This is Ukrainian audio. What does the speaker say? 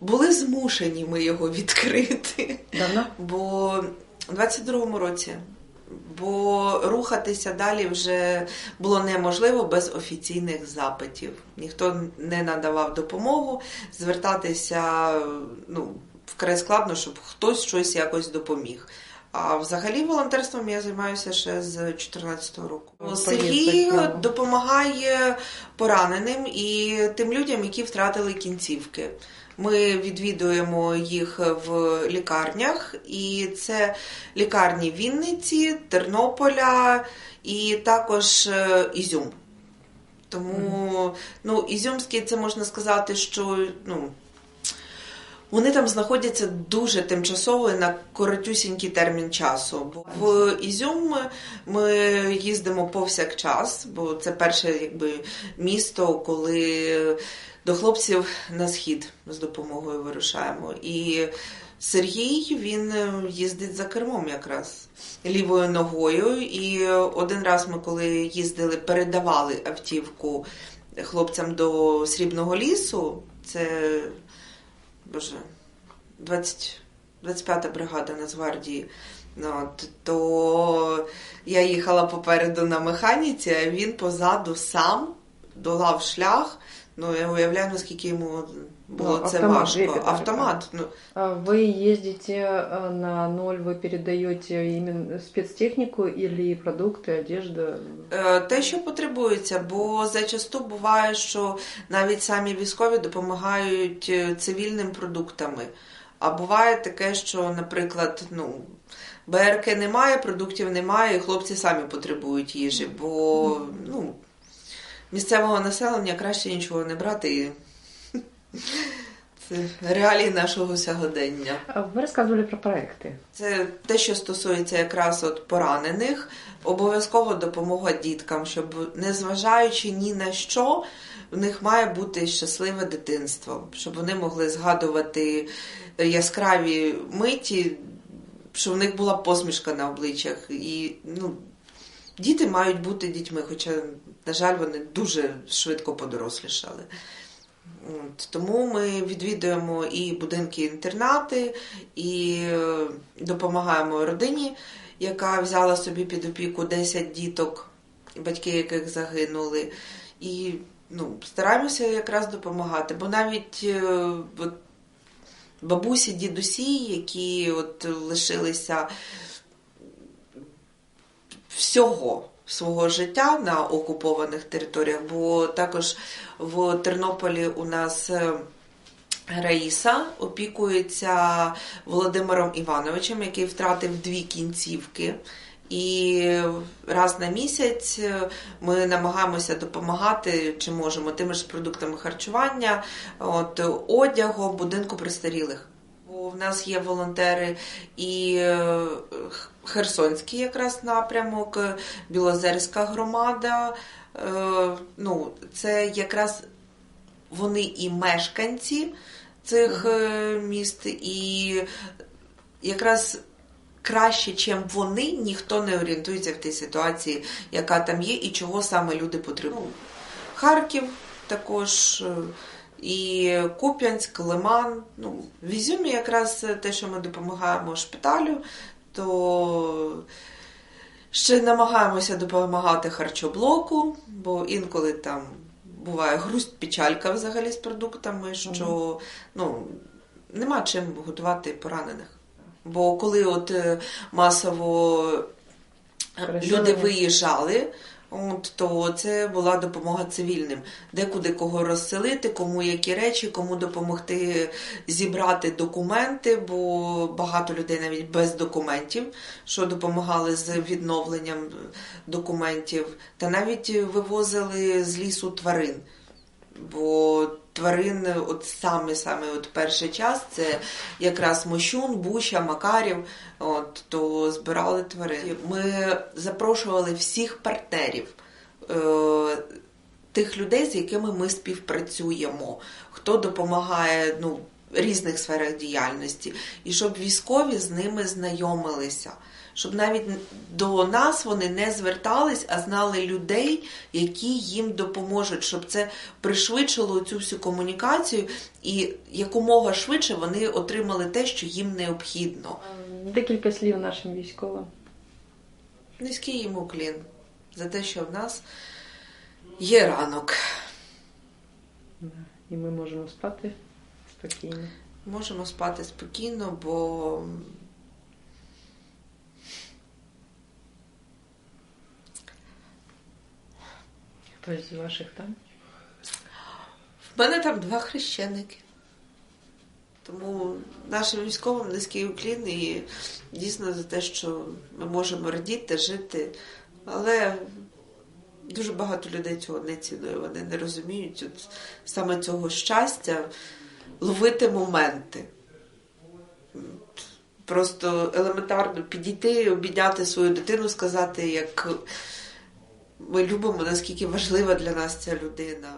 були змушені ми його відкрити. Давно? Бо у 22-му році. Бо рухатися далі вже було неможливо без офіційних запитів. Ніхто не надавав допомогу, звертатися ну, вкрай складно, щоб хтось щось якось допоміг. А взагалі волонтерством я займаюся ще з 2014 року. Сергій допомагає пораненим і тим людям, які втратили кінцівки. Ми відвідуємо їх в лікарнях, і це лікарні Вінниці, Тернополя і також е, Ізюм. Тому ну, Ізюмський, це можна сказати, що ну, вони там знаходяться дуже тимчасово на коротюсінький термін часу. Бо в Ізюм ми- їздимо повсякчас, бо це перше якби, місто, коли до хлопців на схід з допомогою вирушаємо. І Сергій він їздить за кермом якраз лівою ногою. І один раз ми, коли їздили, передавали автівку хлопцям до Срібного лісу. Це боже, 20, 25-та бригада Нацгвардії. Ну, от, то я їхала попереду на механіці, а він позаду сам долав шлях. Ну, я уявляю, наскільки йому було Ну, це автомат, важко. дві педалі, Автомат. Ну, А Вы ездите э, на ноль, вы передаете именно спецтехнику или продукты, одежда? Е, Те, що потребується, бо зачасту буває, що навіть самі військові допомагають е, цивільним продуктами. А буває таке, що, наприклад, ну, БРК немає, продуктів немає, і хлопці самі потребують їжі, бо ну, місцевого населення краще нічого не брати. І... Це реалії нашого сьогодення. А Вы рассказывали про проекты. Це те, що стосується якраз от поранених, обов'язково допомога діткам, щоб незважаючи ні на що, в них має бути щасливе дитинство, щоб вони могли згадувати яскраві миті, щоб в них була посмішка на обличчях. І ну, діти мають бути дітьми, хоча, на жаль, вони дуже швидко подорослішали. От, тому ми відвідуємо і будинки-інтернати, і е, допомагаємо родині, яка взяла собі під опіку 10 діток, батьки яких загинули. І ну, стараємося якраз допомагати. Бо навіть е, от, бабусі, дідусі, які от лишилися всього свого життя на окупованих територіях, бо також в Тернополі у нас е, Раїса опікується Володимиром Івановичем, який втратив дві кінцівки. І раз на місяць ми намагаємося допомагати, чи можемо, тими ж продуктами харчування, от, одягом, будинку престарілих. В нас є волонтери і е, Херсонський якраз напрямок, е, Білозерська громада. Е, Ну, це якраз вони і мешканці цих міст, і якраз краще, чим вони, ніхто не орієнтується в тій ситуації, яка там є, і чого саме люди потребують. Харків також. Е, І Куп'янськ, Лиман. Ну, в Ізюмі якраз те, що ми допомагаємо шпиталю, то ще намагаємося допомагати харчоблоку, бо інколи там буває грусть, печалька взагалі з продуктами, що ну, нема чим годувати поранених. Бо коли от е, масово Переселення. люди виїжджали, от, то це була допомога цивільним. Декуди кого розселити, кому які речі, кому допомогти зібрати документи, бо багато людей навіть без документів, що допомагали з відновленням документів, та навіть вивозили з лісу тварин. Бо тварин, от саме саме от перший час, це якраз Мощун, Буща, Макарів, от, то збирали тварин. Ми запрошували всіх партнерів. Е, Тих людей, з якими ми співпрацюємо, хто допомагає ну, різних сферах діяльності, і щоб військові з ними знайомилися. Щоб навіть до нас вони не звертались, а знали людей, які їм допоможуть, щоб це пришвидшило цю всю комунікацію, і якомога швидше вони отримали те, що їм необхідно. Декілька слів нашим військовим. Низький йому уклін за те, що в нас є ранок. І ми можемо спати спокійно. Можемо спати спокійно, бо Хтось з ваших там? в мене там два хрещеники. Тому нашим військовим низький уклін і дійсно за те, що ми можемо радіти, жити. Але дуже багато людей цього не цінує. Вони не розуміють от саме цього щастя ловити моменти. Просто елементарно підійти, обідняти свою дитину, сказати, як ми любимо, наскільки важлива для нас ця людина.